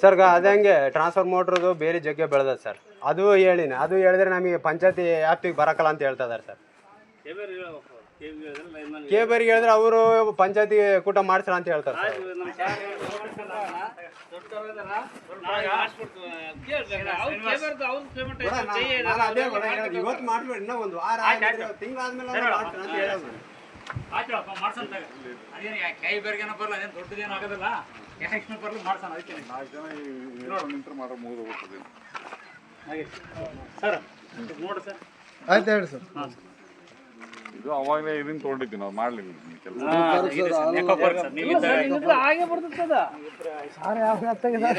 Sir ಹಂಗೆ transfer ಮೋಟ್ರದು ಬೇರೆ ಜಗ್ಗೆ ಬೆಳೆದ ಸರ್ ಅದು ಹೇಳಿನಿ. ಅದು ಹೇಳಿದ್ರೆ ನಮಗೆ ಪಂಚಾಯತಿ ಆ್ಯಪಿಗೆ ಬರಕಲ್ಲ ಅಂತ ಹೇಳ್ತಾ ಇದಾರೆ ಸರ್ ಕೇಬರಿಗೆ ಹೇಳಿದ್ರೆ ಅವರು ಪಂಚಾಯತಿ ಕೂಟ ಮಾಡ್ಸ್ರ ಅಂತ ಹೇಳ್ತಾರೆ ಸರ್ ಇವತ್ತು ಮಾಡ್ಬೇಡಿ ಇನ್ನೂ ಒಂದು ವಾರ ತಿಂಗಳಾದ್ಮೇಲೆ ಅಂತ ಹೇಳೋದು ಆಯ್ತಪ್ಪ ಮಾಡ್ಸೋಣ ತಗ. ಅದೇನು ಯಾ- ಕೈ ಬೆರ್ಗೇನೋ ಬರಲ್ಲ ಅದೇನು ದೊಡ್ಡದೇನು ಆಗೋದಿಲ್ಲ ಯಾಕೆ ಬರಲಿ ಮಾಡ್ಸೋಣ ಅದಕ್ಕೆ ನಾಲ್ಕು ಜನ ನಿಂತರ ಮಾಡೋ ಮುಗಿದು ಹೋಗ್ತದೆ ಸರ್ ನೋಡಿ ಸರ್ ಆಯ್ತು ಹೇಳಿ ಸರ್ ಇದು ಅವಾಗಲೇ ಇದನ್ನ ತೊಗೊಂಡಿದ್ವಿ ನಾವು ಮಾಡ್ಲಿಲ್ಲ ಕೆಲಸ.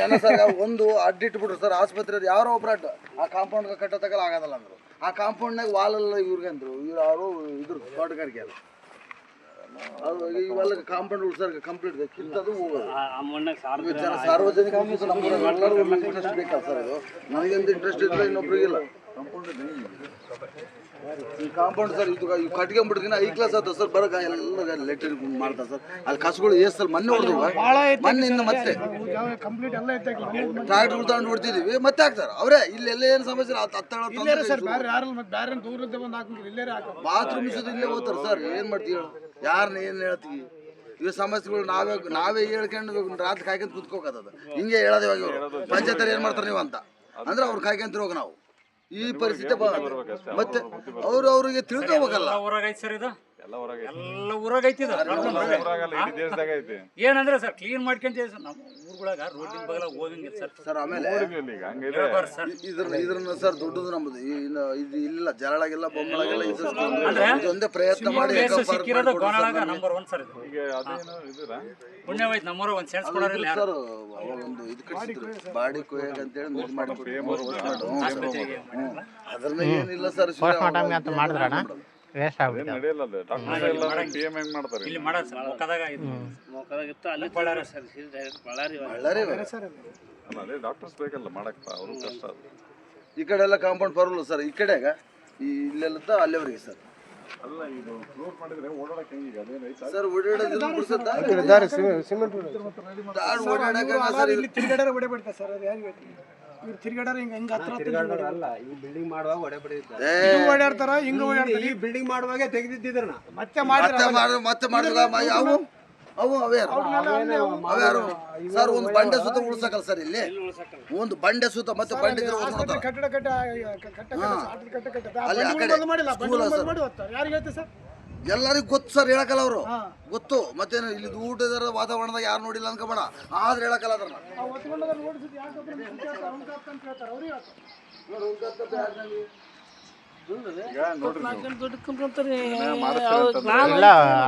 ಏನ ಸರ್ ಒಂದು ಅಡ್ಡಿಟ್ಬಿಟ್ರು ಸರ್ ಆಸ್ಪತ್ರೆ ಯಾರೋ ಒಬ್ರು ಅಡ್ಡ ಆ ಕಾಂಪೌಂಡ್ ಕಟ್ಟೋತಕಲ್ಲ ಆಗೋದಲ್ಲ ಅಂದ್ರು. ಆ ಕಾಂಪೌಂಡ್ನಾಗ ವಾಲೆಲ್ಲ ಇವ್ರಿಗೆ ಅಂದ್ರು. ಇವ್ರು ಯಾರು ಇದ್ರು ತೋಟಗಾರಿಕೆ ಅದು. ಅದು ಇವೆಲ್ಲ ಕಾಂಪೌಂಡ್ ಸರ್ ಕಂಪ್ಲೀಟ್ ಕಿತ್ತದು ಹೋಗೋದು. ಸಾರ್ವಜನಿಕ ಇಂಟ್ರೆಸ್ಟ್ ಬೇಕಲ್ಲ ಸರ್ ಇದು ನನಗೆಂತ ಇಂಟ್ರೆಸ್ಟ್ ಇಲ್ಲ ಇನ್ನೊಬ್ರಿಗಿಲ್ಲ. ಈ ಕಾಂಪೌಂಡ್ ಸರ್ ಇದು ಇವ್ ಕಟ್ಕೊಂಡ್ಬಿಟ್ಟಿನ ಐ ಕ್ಲಾಸ್ ಆತ ಸರ್ ಬರಕ ಎಲ್ಲ ಲೆಟರ್ ಮಾಡ್ತಾರೆ ಸರ್ ಅಲ್ಲಿ ಕಸುಗಳು ಏಸ್ ಸರ್ ಮೊನ್ನೆ ಮೊನ್ನೆ ಇನ್ನು ಮತ್ತೆ. ಟ್ರಾಕ್ಟರ್ ತಗೊಂಡು ಹೊಡ್ತಿದೀವಿ ಮತ್ತೆ ಹಾಕ್ತಾರೆ. ಅವರೇ ಇಲ್ಲಿ ಎಲ್ಲ ಏನು ಸಮಸ್ಯೆ ಬಾತ್ರೂಮ್ ಇಲ್ಲೇ ಹೋಗ್ತಾರೆ ಸರ್ ಏನ್ ಮಾಡ್ತೀವಿ ಯಾರನ್ನ ಏನ್ ಹೇಳ್ತೀವಿ? ಇವ ಸಮಸ್ಯೆಗಳು ನಾವೇ ನಾವೇ ಹೇಳ್ಕೊಂಡು ರಾತ್ರಿ ಕಾಯ್ಕೊಂಡ್ ಕುತ್ಕೋಕತ್ತದ ಹಿಂಗೆ ಹೇಳೋದು ಪಂಚಾಯತ್ ಏನ್ ಮಾಡ್ತಾರೆ ನೀವು ಅಂತ. ಅಂದ್ರೆ ಅವ್ರು ಕಾಯ್ಕೊಂತ ಹೋಗ ನಾವು. ಈ ಪರಿಸ್ಥಿತಿ ಮತ್ತೆ ಅವ್ರು ಅವ್ರಿಗೆ ತಿಳ್ಕೋಬೇಕಲ್ಲ ಎಲ್ಲ ಊರಾಗ ಐತಿ. ಸರ್ ಇದು. ದೇಶದಾಗ ಐತಿ. ಏನಂದ್ರೆ ಸರ್ ಕ್ಲೀನ್ ಮಾಡ್ಕೊಂತ ಸರ್ ನಮ್ಮ ಊರುಗಳಾಗ ರೋಡಿನ ಬಗಲ ಹೋಗಂಗಿಲ್ಲ ಸರ್. ಸರ್ ಆಮೇಲೆ ನೋಡಿದ್ವಿ ಅಲ್ಲಿ ಈಗ ಹಂಗಿದೆ ಹೇಳ್ಬಾರ್ದು ಸರ್. ಇದ್ರ ಇದ್ರನ್ನ ಸರ್ ದೊಡ್ಡದು ಈ- ಇನ್ನು ಇದು ಇಲ್ಲ ಜರಳಾಗೆಲ್ಲ ಬೊಮ್ಮಳಾಗೆಲ್ಲ ಇದು ಇದೊಂದೇ ಪ್ರಯತ್ನ ಮಾಡಿ ಸಿಕ್ಕಿರೋದು ಗೋಣಾಳಾಗ ನಂಬರ್ ಒನ್ ಸರ್ ಇದು. ಈಗ ಅದೇನು ಇದಿರಾ ಪುಣ್ಯವಾಯ್ತು ನಮ್ಮೂರ ಒಂದು ಸೆನ್ಸ್ ಕೊಡೋರಿಲ್ಲ ಯಾರು? ಸರ್ ಅವಾಗ ಒಂದು ಇದು ಕಟ್ಸಿದ್ರು. ಬಾಡಿ ಕೊಯ್ಯಾಗ ಅಂತೇಳಿ ಇದು ಅದ್ರನ್ನ ಏನಿಲ್ಲ ಸರ್ ಅಂತ ಮಾಡಿದ್ರಣ ವೇಸ್ಟ್ ಅದೇನ್ ನಡೆಯಲ್ಲ ಅದು. ಡಾಕ್ಟರ್ ಎಲ್ಲ ಪಿ ಎಂ ಹೆಂಗ್ ಮಾಡ್ತಾರೆ? ಇಲ್ಲಿ ಮಾಡೋದು ಸರ್ ಮುಖದಾಗ ಇದು. ಬಳ್ಳಾರಿ. ಅಲ್ಲ. ಅದೇ ಡಾಕ್ಟರ್ಸ್ ಬೇಕಲ್ಲ ಮಾಡಕ್ಕ ಅವರು ಕಷ್ಟ ಅದು. ಈ ಕಡೆ ಎಲ್ಲ ಕಾಂಪೌಂಡ್ ಬರಲ್ಲ ಸರ್ ಈ ಕಡೆಗ ಈ ಇಲ್ಲೆಲ್ಲ ಅಲ್ಲಿವರೆಗೆ ಸರ್. ಅಲ್ಲ ಇದು ಮಾಡಿದ್ರೆ ಓಡಾಡಕ್ ಹೆಂಗೀಗ ಅದೇನು ಐತಾ ಸರ್ ಓಡಾಡೋದಿಲ್ಲ ಬಿಡ್ಸೋದು ದಾರಿ ಓಡಾಡಕ ಸರ್. ಇಲ್ಲಿ ತಿರ್ಗಡಾರ ಹೊಡೆ ಬಿಡ್ತಾರೆ ಸರ್. ಅದು ಯಾರಿಗೆ ಇವ್ರು ಹಿಂಗ ಹಿಂಗ ಹತ್ರ ಹತ್ರ ಅಲ್ಲ ಈ ಬಿಲ್ಡಿಂಗ್ ಮಾಡುವಾಗ ಓಡಾಡ್ತಾರ ಹಿಂಗ ಓಡಾಡ್ತಾರ. ಈ ಬಿಲ್ಡಿಂಗ್ ಮಾಡುವಾಗ ತೆಗೆದಿದ್ದಿದ್ರನ ಮತ್ತೆ ಮಾಡಿದ್ರೆ ಮತ್ತೆ ಮಾಡಿ ಮತ್ತೆ ಮಾಡಿದ್ರ. ಅವು ಅವು ಅವೇ ಅವ್ಯಾರು ಸರ್ ಒಂದು ಬಂಡೆ ಸುತ್ತ ಉಳ್ಸಕಲ್ಲ ಸರ್ ಇಲ್ಲಿ? ಒಂದು ಬಂಡೆ ಸುತ್ತ ಮತ್ತೆ ಬಂಡೆ ಇದ್ರೆ ಉಳ್ಸ್ಕೊತಾರೆ. ಕಟ್ಟಡ ಕಟ್ಟ ಕಟ್ಟ ಕಟ್ಟ ಕಟ್ಟ ಕಟ್ಟ. ಆ ಅಲ್ಲಿ ಆ ಬಂಡೆ ಕಡೆ ಮಾಡಿಲ್ಲ ಬಂಡೆ ಸ್ಕೂಲ ಬಂದ್ ಸರ್. ಮಾಡಿ ಯಾರಿಗೆ ಹೇಳ್ತೀವಿ ಸರ್? ಎಲ್ಲರಿಗೂ ಗೊತ್ತು ಸರ್ ಹೇಳಕಲ್ಲ ಅವರು. ಗೊತ್ತು. ಮತ್ತೇನು ಇಲ್ಲಿ ಊಟದ ವಾತಾವರಣದಾಗ ಯಾರು ನೋಡಿಲ್ಲ ಅನ್ಕೋಬೇಡ. ಆದ್ರೆ ಹೇಳಕಲ್ಲ ಅದ್ರ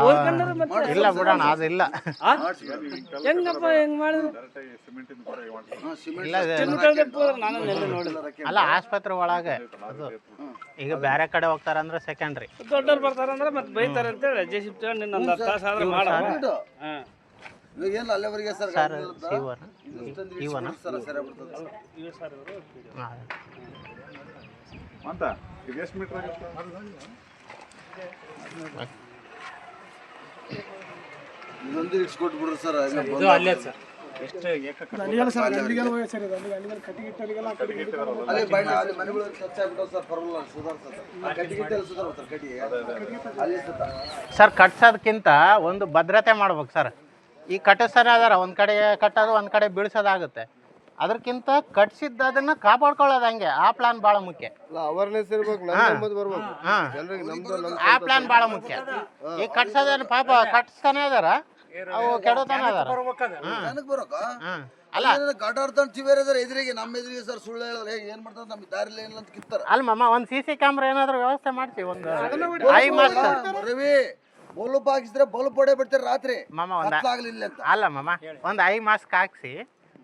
ಹೊತ್ಕೊಂಡೋದ್ರೆ ಬಿಡೋಣ ಅದು ಇಲ್ಲ ಇಲ್ಲ ಹೆಂಗಪ್ಪ ಹೆಂಗ್ ಮಾಡಿದ್ರು ಇಲ್ಲ ಅಲ್ಲ ಆಸ್ಪತ್ರೆ ಒಳಗೆ. ಅದು ಈಗ ಬೇರೆ ಕಡೆ ಹೋಗ್ತಾರಂದ್ರೆ ಸೆಕೆಂಡ್ರಿ ದೊಡ್ಡವ್ರು ಬರ್ತಾರಂದ್ರೆ ಮತ್ತೆ ಬೈತಾರೆ ಅಂತೇಳಿ. ಜೆ ಸಿ ತಗೊಂಡು ಇನ್ನೊಂದು ಹತ್ತು ತಾಸು ಆದ್ರೆ ಮಾಡ. ಅಲ್ಲಿವರೆಗೆ ಸರ್ ಇಲ್ಲ. ಇವನ? ಸರ್ ಸರಿ. ಅಂತ ಇದು ಎಷ್ಟು ಮೀಟರ್ ಆಗುತ್ತೆ? ಇದೊಂದು ಸರ್ ಇದು ಅಲ್ಲೇ ಸರ್. ಎಷ್ಟು ಏಕ ಅಲ್ಲಿಗೆಲ್ಲ ಸರ್ ಅಲ್ಲಿಗೆಲ್ಲ ಹೋಗಿ ಸರ್ ಇದು. ಅಲ್ಲಿಗೆ ಅಲ್ಲಿಗೆಲ್ಲ ಕಟ್ಟಿಗಿಟ್ಟರಿಗೆಲ್ಲ ಕಟ್ಟಿಗೆ ಅಲ್ಲಿ ಬಣ್ಣ ಅಲ್ಲಿ ಮನೆಗಳು ಸ್ವಚ್ಛ ಆಗ್ಬಿಟ್ಟು ಸರ್ ಪರವಾಗಿಲ್ಲ ಸುಧಾರಿಸ್ತದೆ ಆ ಕಟ್ಟಿ ಗಿಟ್ಟಿ ಎಲ್ಲ ಕಟ್ಟಿ ಅಲ್ಲಿ ಸುತ್ತ. ಸರ್ ಕಟ್ಸೋದಕ್ಕಿಂತ ಒಂದು ಭದ್ರತೆ ಮಾಡ್ಬೇಕು ಸರ್. ಈ ಕಟ್ಟಿಸ್ತಾನೆ ಅದಾರ ಒಂದು ಕಡೆ ಕಟ್ಟೋದು ಒಂದು ಕಡೆ ಬೀಳ್ಸೋದಾಗುತ್ತೆ. ಅದಕ್ಕಿಂತ ಕಟ್ಸಿದ್ದ ಅದನ್ನ ಕಾಪಾಡ್ಕೊಳ್ಳೋದು ಹಂಗೆ. ಆ ಪ್ಲಾನ್ ಬಹಳ ಮುಖ್ಯ. ಅವೇರ್ನೆಸ್ ಇರ್ಬೇಕು. ಬರ್ಬೇಕು. ಆ ಪ್ಲಾನ್ ಬಹಳ ಮುಖ್ಯ. ಈಗ ಕಟ್ಸೋದೇನು ಪಾಪ ಕಟ್ಸ್ತಾನೆ ಅದಾರ ಅವು ಕೆಡತಾನೆ ಅದಾರ ಬರ್ಬೇಕಾದ ನನಗೆ ಬರೋಕ ಹಾಂ. ಅಲ್ಲ. ಎದುರಿಗೆ ನಮ್ಮ ಎದುರಿಗೆ ಸರ್ ಸುಳ್ಳು ಹೇಳೋರು ಹೇಗೆ ಏನ್ ಮಾಡ್ತಾರೆ ನಮ್ಗೆ ದಾರಿಲಿ ಇಲ್ಲ ಅಂತ ಕಿತ್ತಾರೆ. ಅಲ್ಲ ಮಾಮ ಒಂದು ಸಿ ಸಿ ಕ್ಯಾಮ್ರಾ ಏನಾದ್ರೂ ವ್ಯವಸ್ಥೆ ಮಾಡ್ತೀವಿ ಒಂದು ಐ ಮಾಸ್ಟರ್ ರವಿ ಬಲ್ಬ್ ಹಾಕಿಸಿದ್ರೆ ಬಲ್ಬ್ ಹೊಡೆ ಬಿಡ್ತಾರೆ ರಾತ್ರಿ. ಮಾಮ ಒಂದ್ ಅಂತ. ಅಲ್ಲ ಮಾಮ ಒಂದ್ ಐ ಮಾಸ್ಕ್ ಹಾಕ್ಸಿ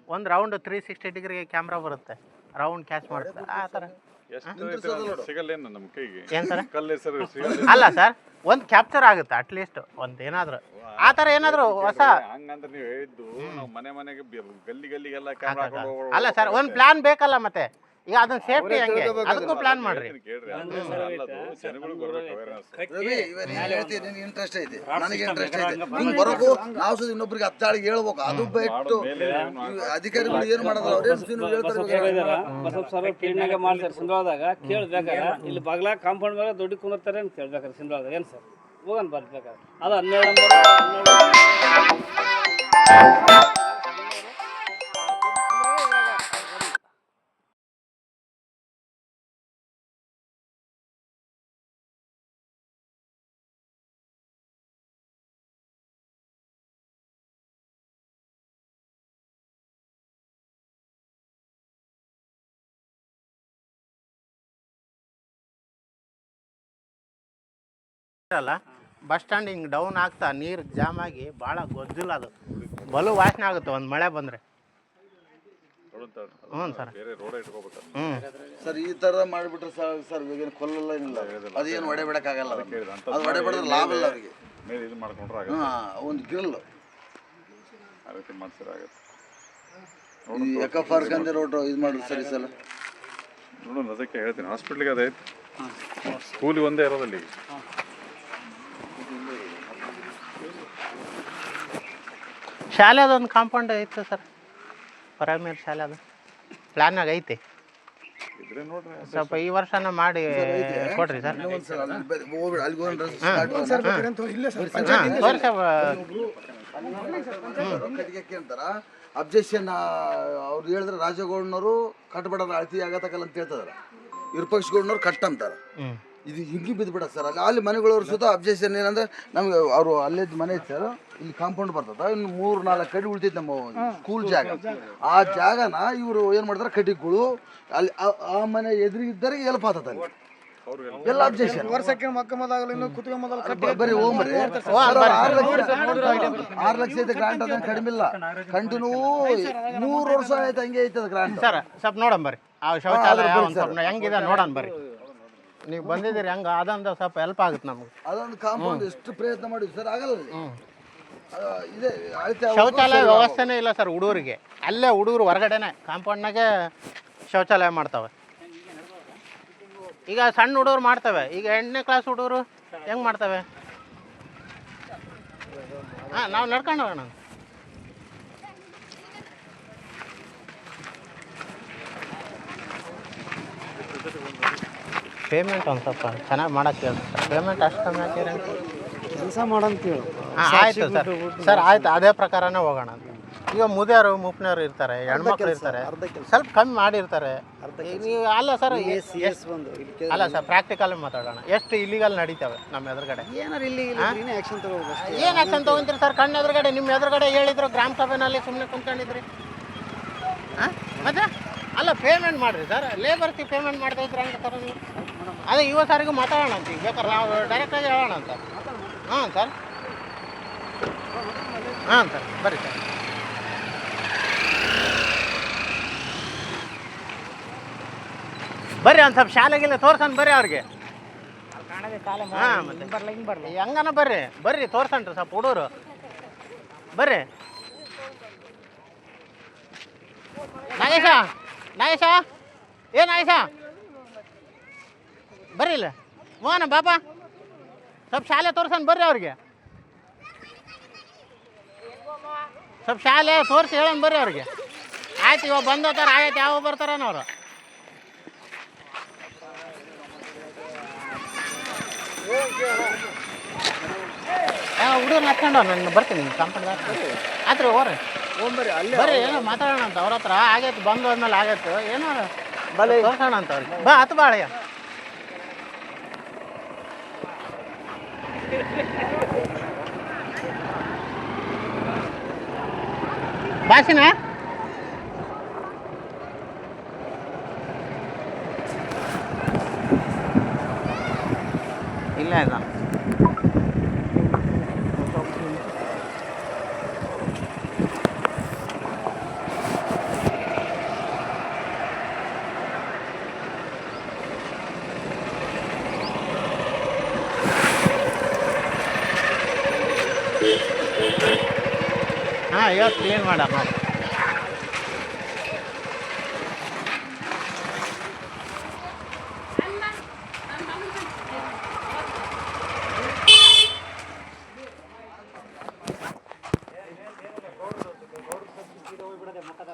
ಒಂದು round three sixty degree camera ಬರುತ್ತೆ. ರೌಂಡ್ ಕ್ಯಾಚ್ ಮಾಡುತ್ತೆ ಆ ಥರ ಎಷ್ಟು ಸಿಗಲ್ಲೇನು ನಮ್ಮ ಕೈಗೆ? ಏನ್ ಸರ್? ಕಲ್ಲು ಸಿಗಲ್ಲ ಅಲ್ಲ ಸರ್ ಒಂದು ಕ್ಯಾಪ್ಚರ್ ಆಗುತ್ತೆ ಅಟ್ಲೀಸ್ಟ್ ಒಂದು ಏನಾದರೂ. ಆ ಥರ ಏನಾದರೂ ಹೊಸ ಹಂಗಂದ್ರೆ ನೀವು ಹೇಳಿದ್ದು ನಾವು ಮನೆ ಮನೆಗೆ ಗಲ್ಲಿ ಗಲ್ಲಿಗೆಲ್ಲ ಕ್ಯಾಮ್ರಾ ಅಲ್ಲ ಸರ್ ಒಂದು ಪ್ಲಾನ್ ಬೇಕಲ್ಲ ಮತ್ತೆ? ಈಗ ಅದನ್ನ ಸೇಫ್ಟಿ ಹೆಂಗೆ. ಅದಕ್ಕೂ ಪ್ಲಾನ್ ಮಾಡ್ರಿ. ಇಂಟ್ರೆಸ್ಟ್ ಐತಿ. ನನಗೆ ಇಂಟ್ರೆಸ್ಟ್ ಐತಿ. ಹಿಂಗ್ ಬರೋಕು ನಾವು ಸುದ್ದಿ ಇನ್ನೊಬ್ರಿಗೆ ಹತ್ತಾಳಿಗೆ ಹೇಳ್ಬೇಕು. ಅದು ಬಿಟ್ಟು ಅಧಿಕಾರಿಗಳು ಏನು ಮಾಡೋದು ಅವ್ರೇನು ಹೇಳ್ತಾರೆ ಮಾಡ್ತಾರೆ ಸಿಂಧವಾದಾಗ. ಕೇಳ್ಬೇಕಾರೆ ಇಲ್ಲಿ ಬಗ್ಲ ಕಾಂಪೌಂಡ್ ಮೇಲೆ ದುಡ್ಡು ಕುಂದಿರ್ತಾರೆ ಅಂತ ಕೇಳ್ಬೇಕಾರೆ ಸಿಂಧವಾದಾಗ. ಏನು ಸರ್? ಹೋಗನ್ ಬರ್ಬೇಕಾರೆ ಅದು ಹನ್ನೆರಡು ನಂಬರ್ ಅಲ್ಲ ಬಸ್ ಸ್ಟ್ಯಾಂಡ್ ಹಿಂಗೆ ಡೌನ್ ಆಗ್ತಾ ನೀರು ಜಾಮ್ ಆಗಿ ಭಾಳ ಗೊಜ್ಜಿಲ್ಲ ಅದು. ಬಲು ವಾಸನೆ ಆಗುತ್ತೆ ಒಂದು ಮಳೆ ಬಂದರೆ. ಹ್ಞೂ ಸರ್. ಬೇರೆ ರೋಡ್ ಇಟ್ಕೋಬೇಕು? ಹ್ಞೂ ಸರ್ ಈ ತರ ಮಾಡಿಬಿಟ್ರೆ ಸರ್ ಸರ್ ಇವಾಗೇನು ಕೊಲ್ಲಲ್ಲ ಏನಿಲ್ಲ. ಅದೇನು ಹೊಡೆ ಬಿಡೋಕ್ಕಾಗಲ್ಲ. ಅದು ಹೊಡೆ ಬಿಡೋದ್ರೆ ಲಾಭ ಇಲ್ಲ ಅವರಿಗೆ. ಮೇಲೆ ಇದು ಮಾಡ್ಕೊಂಡ್ರೆ ಹಾಂ ಒಂದು ಗ್ರಿಲ್ ಆ ರೀತಿ ಆಗುತ್ತೆ. ಈ ಎಕ ಪಾರ್ಕ್ ಅಂದ್ರೆ ರೋಡ್ ಇದು ಮಾಡಿದ್ರು ಸರಿ ಸಲ ನೋಡೋಣ ಅದಕ್ಕೆ ಹೇಳ್ತೀನಿ. ಹಾಸ್ಪಿಟ್ಲಿಗೆ ಅದೇ ಸ್ಕೂಲಿಗೆ ಒಂದೇ ಇರೋದಲ್ಲಿ ಈಗ ಶಾಲೆದೊಂದು ಕಾಂಪೌಂಡ್ ಐತೆ ಸರ್ ಪ್ರೈಮರಿ ಶಾಲೆ ಅದು ಪ್ಲಾನ್ ಐತಿ. ಇದ್ರೆ ನೋಡ್ರಿ. ಸ್ವಲ್ಪ ಈ ವರ್ಷನ ಮಾಡಿ ಕೊಡ್ರಿ ಸರ್ ಅಬ್ಜೆಕ್ಷನ್ ಅವ್ರು ಹೇಳಿದ್ರೆ ರಾಜಗೌಡನವರು ಕಟ್ಟಬಡ ಅಳತಿ ಆಗತ್ತಕಲ್ಲ ಅಂತ ಹೇಳ್ತಾರೆ ವಿರೂಪಾಕ್ಷಗೌಡನವ್ರು ಕಟ್ ಅಂತಾರೆ. ಹ್ಞೂ ಇದು ಹಿಂಗೆ ಬಿದ್ದುಬಿಡ ಸರ್. ಅಲ್ಲಿ ಅಲ್ಲಿ ಮನೆಗಳವ್ರು ಸುತ್ತ ಅಬ್ಜೆಕ್ಷನ್ ಏನಂದ್ರೆ ನಮ್ಗೆ ಅವರು ಅಲ್ಲೇ ಮನೆ ಐತೆ ಸರ್. ಇಲ್ಲಿ ಕಾಂಪೌಂಡ್ ಬರ್ತದ. ಇನ್ನು ಮೂರು ನಾಲ್ಕು ಕಡಿ ಉಳಿತೈತೆ ನಮ್ಮ ಸ್ಕೂಲ್ ಜಾಗ. ಆ ಜಾಗನ ಇವರು ಏನು ಮಾಡ್ತಾರೆ? ಕಟ್ಟಿಗಳು ಅಲ್ಲಿ ಆ- ಮನೆ ಎದುರಿಗಿದ್ದರೆ ಎಲ್ಪ್ ಆತದ ಅಲ್ಲಿ. ಎಲ್ಲ ಅಬ್ಜೆಕ್ಷನ್ ವರ್ಷಕ್ಕೆ ಮಕ್ಕ ಮೊದಲು ಇನ್ನು ಕುತ್ತಿಗೆ ಮೊದಲು ಕಟ್ಟಿ ಬರೀ ಹೋಗ್ಬರಿ ಆರು ಲಕ್ಷ ಆರು ಲಕ್ಷ ಐತೆ ಗ್ರಾಂಟ್ ಅದನ್ನ ಕಡಿಮೆ ಇಲ್ಲ. ಕಂಟಿನ್ಯೂ ಮೂರು ವರ್ಷ ಆಯ್ತು ಹಂಗೆ ಐತದ ಗ್ರಾಂಟ್ ಸರ್ ಸ್ವಲ್ಪ ನೋಡೋಣ ಬರ್ರಿ. ಆ ಶೌಚಾಲಯ ಒಂದು ಸ್ವಲ್ಪ ಹೆಂಗಿದೆ ನೋಡೋಣ ಬರ್ರಿ. ನೀವು ಬಂದಿದ್ದೀರಿ ಹೆಂಗೆ ಅದೊಂದು ಸ್ವಲ್ಪ ಹೆಲ್ಪ್ ಆಗುತ್ತೆ ನಮಗೆ. ಅದೊಂದು ಕಾಂಪೌಂಡ್ ಎಷ್ಟು ಪ್ರಯತ್ನ ಮಾಡಿದ್ವಿ ಸರ್ ಆಗಲ್ಲ ಅಲ್ಲಿ. ಅದು ಇದೆ ಅಳತೆ ಶೌಚಾಲಯ ವ್ಯವಸ್ಥೆನೇ ಇಲ್ಲ ಸರ್ ಹುಡುಗರಿಗೆ. ಅಲ್ಲೇ ಹುಡುಗರು ಹೊರಗಡೆನೆ ಕಾಂಪೌಂಡ್ನಾಗೆ ಶೌಚಾಲಯ ಮಾಡ್ತವೆ. ಈಗ ಸಣ್ಣ ಹುಡುಗರು ಮಾಡ್ತವೆ. ಈಗ ಎಂಟನೇ ಕ್ಲಾಸ್ ಹುಡುಗರು ಹೆಂಗೆ ಮಾಡ್ತವೆ? ಹಾಂ ನಾವು ನಡ್ಕೊಂಡು ಹೋಗೋಣ. ಪೇಮೆಂಟ್ ಒಂದು ಸ್ವಲ್ಪ ಚೆನ್ನಾಗಿ ಮಾಡಕ್ಕೆ ಹೇಳಿ. ಪೇಮೆಂಟ್ ಅಷ್ಟು ಕಮ್ಮಿ ಹಾಕಿರ ಕೆಲಸ ಮಾಡಂತೇಳಿ. ಹಾಂ ಆಯ್ತು ಸರ್. ಸರ್ ಆಯ್ತು. ಅದೇ ಪ್ರಕಾರನೇ ಹೋಗೋಣ ಅಂತ. ಈಗ ಮುದಿಯರು ಮುಪ್ನವ್ರು ಇರ್ತಾರೆ ಹೆಣ್ಮಕ್ಳು ಇರ್ತಾರೆ. ಸ್ವಲ್ಪ ಕಮ್ಮಿ ಮಾಡಿರ್ತಾರೆ. ನೀವು ಅಲ್ಲ ಸರ್ ಬಂದು ಅಲ್ಲ ಸರ್ ಪ್ರಾಕ್ಟಿಕಲ್ ಮಾತಾಡೋಣ. ಎಷ್ಟು ಇಲ್ಲಿಗಲ್ ನಡೀತವೆ ನಮ್ಮ ಎದುರುಗಡೆ? ಏನು ಆಕ್ಷನ್ ತೊಗೊಂತೀರಿ ಸರ್? ಕಣ್ಣು ಎದುರುಗಡೆ ನಿಮ್ಮ ಎದುರುಗಡೆ ಹೇಳಿದ್ರು ಗ್ರಾಮ ಸಭೆನಲ್ಲಿ ಸುಮ್ಮನೆ ಕುಂತ್ಕೊಂಡಿದ್ರಿ. ಹಾಂ? ಮತ್ತೆ? ಅಲ್ಲ ಪೇಮೆಂಟ್ ಮಾಡಿರಿ ಸರ್. ಲೇಬರ್ಸ್ಗೆ ಪೇಮೆಂಟ್ ಮಾಡ್ತಾ ಇದ್ರೆ ಹಂಗೆ ಸರ್ ನೀವು? ಅದೇ ಇವತ್ತು ಸಾರಿಗೆ ಮಾತಾಡೋಣ ಅಂತ. ಈಗ ಬೇಕಾದ್ರೆ ನಾವು ಡೈರೆಕ್ಟಾಗಿ ಹೇಳೋಣ ಅಂತ. ಹಾಂ ಸರ್ ಹಾಂ ಸರ್ ಬರ್ರಿ ಸರ್ ಬರ್ರಿ, ಒಂದು ಸ್ವಲ್ಪ ಶಾಲೆಗೆಲ್ಲ ತೋರ್ಸೋಣ ಬರ್ರಿ ಅವ್ರಿಗೆ. ಹಾಂ ಹೆಂಗನ ಬರ್ರಿ. ಬರ್ರಿ ತೋರ್ಸಣ್ರಿ ಸ್ವಲ್ಪ ಹುಡುಗರು. ಬರ್ರಿ. ನಾಗೇಶ ನಾಗೇಶ? ಏ, ನಾಗೇಶ? ಬರ್ರಿ ಇಲ್ಲ ಮೋಹನ ಬಾಬಾ. ಸ್ವಲ್ಪ ಶಾಲೆ ತೋರ್ಸನ್ ಬರ್ರಿ ಅವ್ರಿಗೆ. ಸ್ವಲ್ಪ ಶಾಲೆ ತೋರಿಸಿ ಹೇಳೋಣ ಬರ್ರಿ ಅವ್ರಿಗೆ. ಆಯ್ತು ಇವಾಗ ಬಂದು ಹೋಗ್ತಾರೆ ಆಯ್ತು ಯಾವ ಬರ್ತಾರನ ಅವರು ಹುಡುಗರು ಹಚ್ಕೊಂಡು ನಾನು ಬರ್ತೀನಿ ಕಂಪನಿ ಆತ್ರಿ ಹೋಗ್ರಿ. ಬರ್ರಿ ಏನೋ ಮಾತಾಡೋಣ ಅಂತ ಅವ್ರ ಹತ್ರ. ಆಗೈತೆ ಬಂದು ಹೋದ್ಮೇಲೆ ಆಗೈತೆ. ಏನೋ ತೋರ್ಸೋಣ ಅಂತ ಅವ್ರಿಗೆ. ಬಾ ಹತ್ತು ಬಾಳಯ್ಯ பாசனா இல்லை தான் ಹಾಂ ಇವತ್ತು ಕ್ಲೀನ್ ಮಾಡಮ್ಮ.